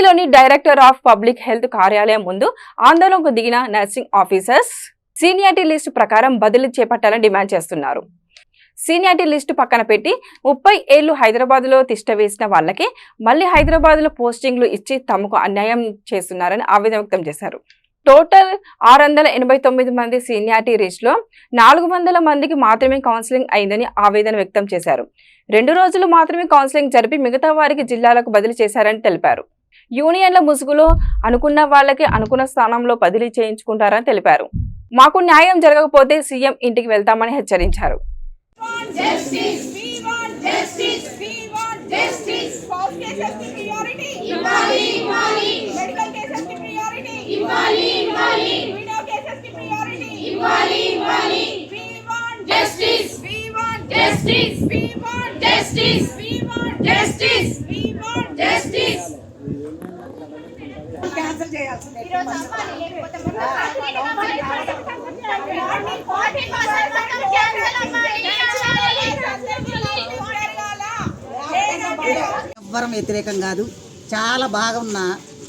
ఢిల్లీలోని director of public health కార్యాలయం ముందు ఆందోళనకు దిగిన నర్సింగ్ ఆఫీసర్స్ సీనియారిటీ లిస్టు ప్రకారం బదిలీ చేపట్టాలని డిమాండ్ చేస్తున్నారు. సీనియారిటీ లిస్టు పక్కన పెట్టి ముప్పై ఏళ్ళు హైదరాబాద్లో తిష్ట వేసిన వాళ్ళకి మళ్ళీ హైదరాబాద్లో పోస్టింగ్లు ఇచ్చి తమకు అన్యాయం చేస్తున్నారని ఆవేదన వ్యక్తం చేశారు. టోటల్ ఆరు వందల ఎనభై తొమ్మిది మంది సీనియారిటీ లిస్టులో నాలుగు వందల మందికి మాత్రమే కౌన్సిలింగ్ అయిందని ఆవేదన వ్యక్తం చేశారు. రెండు రోజులు మాత్రమే కౌన్సిలింగ్ జరిపి మిగతా వారికి జిల్లాలకు బదిలీ చేశారని తెలిపారు. యూనియన్ల ముసుగులో అనుకున్న వాళ్ళకి అనుకున్న స్థానంలో బదిలీ చేయించుకుంటారని తెలిపారు. మాకు న్యాయం జరగకపోతే సీఎం ఇంటికి వెళ్తామని హెచ్చరించారు. Justice we want justice we want justice. We want justice. Cancel చేయాల్సిందే ఎవ్వరం వ్యతిరేకం కాదు చాలా బాగున్న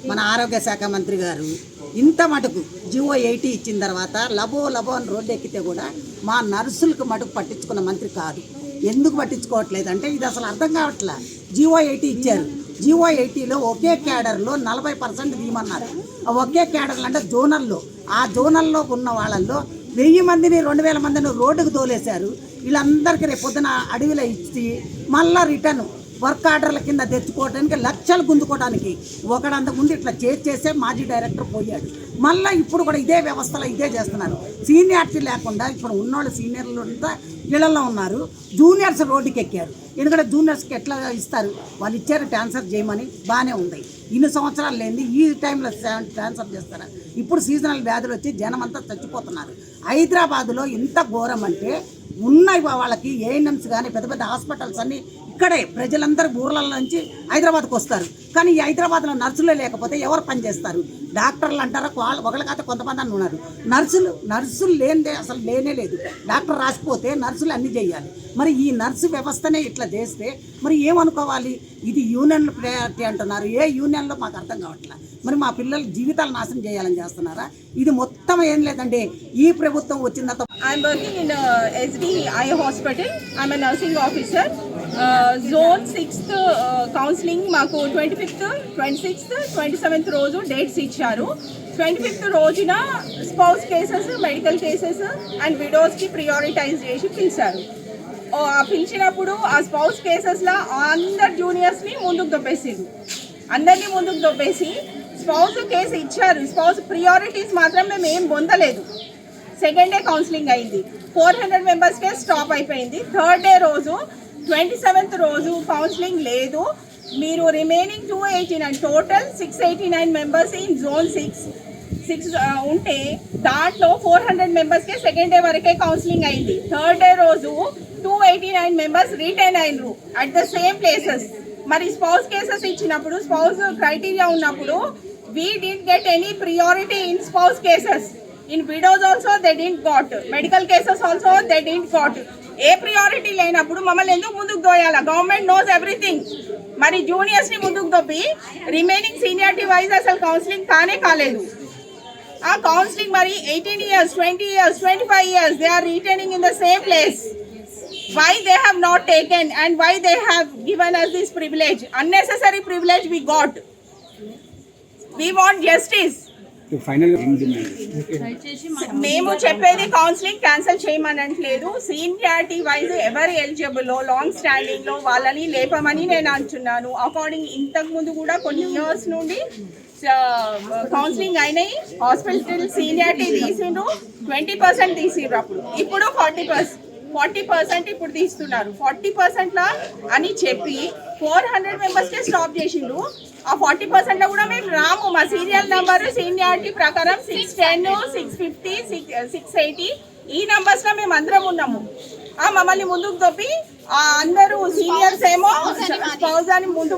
మన ఆరోగ్య శాఖ మంత్రి గారు ఇంత మటుకు జివో ఎయిటీ ఇచ్చిన తర్వాత లబో లబో అని రోడ్డు ఎక్కితే కూడా మా నర్సులకు మటుకు పట్టించుకున్న మంత్రి కాదు ఎందుకు పట్టించుకోవట్లేదు అంటే ఇది అసలు అర్థం కావట్లే జివో ఎయిటీ ఇచ్చారు జీవో ఎయిటీలో ఒకే క్యాడర్లో నలభై పర్సెంట్ తీయమన్నారు. ఒకే క్యాడర్లు అంటే జోనల్లో. ఆ జోనల్లో ఉన్న వాళ్ళల్లో వెయ్యి మందిని రెండు వేల మందిని రోడ్డుకు తోలేశారు. వీళ్ళందరికీ రేపు పొద్దున అడవిలో ఇచ్చి మళ్ళా రిటర్న్. వర్క్ ఆర్డర్ల కింద తెచ్చుకోవడానికి లక్షలు గుంజుకోవడానికి ఒకడంత ముందు ఇట్లా చేసి చేసే మాజీ డైరెక్టర్ పోయాడు. మళ్ళీ ఇప్పుడు కూడా ఇదే వ్యవస్థలో ఇదే చేస్తున్నారు. సీనియారిటీ లేకుండా ఇప్పుడు ఉన్నోళ్ళు సీనియర్లు అంతా ఇళ్ళలో ఉన్నారు. జూనియర్స్ రోడ్డుకి ఎక్కారు. ఎందుకంటే జూనియర్స్కి ఎట్లా ఇస్తారు? వాళ్ళు ఇచ్చారు ట్రాన్స్ఫర్ చేయమని బాగానే ఉంది. ఇన్ని సంవత్సరాలు లేని ఈ టైంలో ట్రాన్స్ఫర్ చేస్తారు? ఇప్పుడు సీజనల్ వ్యాధులు వచ్చి జనం అంతా చచ్చిపోతున్నారు. హైదరాబాద్లో ఇంత ఘోరం అంటే ఉన్నాయి వాళ్ళకి ఏఎన్ఎంస్ కానీ పెద్ద పెద్ద హాస్పిటల్స్ అన్నీ ఇక్కడే ప్రజలందరూ ఊర్ల నుంచి హైదరాబాద్కి వస్తారు. కానీ ఈ హైదరాబాద్లో నర్సులే లేకపోతే ఎవరు పని చేస్తారు? డాక్టర్లు అంటారా? వాళ్ళు ఒకళ్ళ కాదు కొంతమంది అని ఉన్నారు. నర్సులు నర్సులు లేనిదే అసలు లేనే లేదు. డాక్టర్ రాసిపోతే నర్సులు అన్నీ చేయాలి. మరి ఈ నర్సు వ్యవస్థనే ఇట్లా చేస్తే మరి ఏమనుకోవాలి? ఇది యూనియన్ ప్రయారిటీ అంటున్నారు. ఏ యూనియన్లో మాకు అర్థం కావట్లేదు మరి మా పిల్లల జీవితాలు నాశనం చేయాలని చేస్తున్నారా? ఇది మొత్తం ఏం లేదండి. ఈ ప్రభుత్వం వచ్చిన తర్వాత I'm working in uh, SD Eye Hospital. I'm a nursing officer. Uh, zone 6th uh, counseling మాకు twenty fifth twenty sixth twenty seventh రోజు డేట్స్ ఇచ్చారు. ట్వంటీ ఫిఫ్త్ రోజున spouse cases medical cases and విడోస్కి prioritise చేసి పిలిచారు. ఆ పిలిచినప్పుడు ఆ spouse కేసెస్లో అందరు జూనియర్స్ని ముందుకు దొబ్బేసింది అందరినీ ముందుకు దొబ్బేసి స్పౌస్ కేసు ఇచ్చారు. స్పౌస్ ప్రియారిటీస్ మాత్రం మేము ఏం పొందలేదు. సెకండ్ డే కౌన్సిలింగ్ అయింది. ఫోర్ హండ్రెడ్ మెంబర్స్కే స్టాప్ అయిపోయింది. థర్డ్ డే రోజు ట్వంటీ సెవెంత్ రోజు కౌన్సిలింగ్ లేదు. మీరు remaining two eighty nine total six eighty nine members in zone six six ఉంటే దాంట్లో ఫోర్ హండ్రెడ్ మెంబర్స్కే సెకండ్ డే వరకే కౌన్సిలింగ్ అయింది. థర్డ్ డే రోజు two eighty nine members retain అయినరు at the same places. మరి స్పౌస్ కేసెస్ ఇచ్చినప్పుడు spouse criteria ఉన్నప్పుడు we didn't get any priority in spouse cases. In widows also they didn't got medical cases also they didn't got a priority లేనప్పుడు మమ్మల్ని ఎందుకు ముందుకు దోయాలా? Government knows everything మరి జూనియర్స్ని ముందుకు దొబ్బి రిమైనింగ్ సీనియారిటీ వైజ్ అసలు కౌన్సిలింగ్ కానే కాలేదు. ఆ కౌన్సిలింగ్ మరి eighteen years twenty years twenty five years they are returning in the same place why they have not taken and why they have given us this privilege unnecessary privilege we got we want justice మేము చెప్పేది counselling cancel చేయమనట్లేదు. Seniority wise ఎవరు eligible long స్టాండింగ్లో వాళ్ళని లేపమని నేను అంటున్నాను. According ఇంతకు ముందు కూడా కొన్ని ఇయర్స్ నుండి కౌన్సిలింగ్ అయినాయి. హాస్పిటల్ సీనియారిటీ తీసిండ్రు. ట్వంటీ పర్సెంట్ తీసిండ్రు. అప్పుడు ఇప్పుడు ఫార్టీ పర్సెంట్ ఫార్టీ పర్సెంట్ ఇప్పుడు తీస్తున్నారు. ఫార్టీ పర్సెంట్ లా అని చెప్పి ఫోర్ హండ్రెడ్ మెంబర్స్ కే స్టాప్ చేసిండ్రు ఆ ఫార్టీ పర్సెంట్లో కూడా మేము రాము. మా సీరియల్ నంబర్ సీనియారిటీ ప్రకారం six ten six fifty six six eighty ఈ నంబర్స్లో మేము అందరం ఉన్నాము. ఆ మమ్మల్ని ముందుకు తొప్పి ఆ అందరూ సీనియర్స్ ఏమో స్పౌజ్ అని ముందు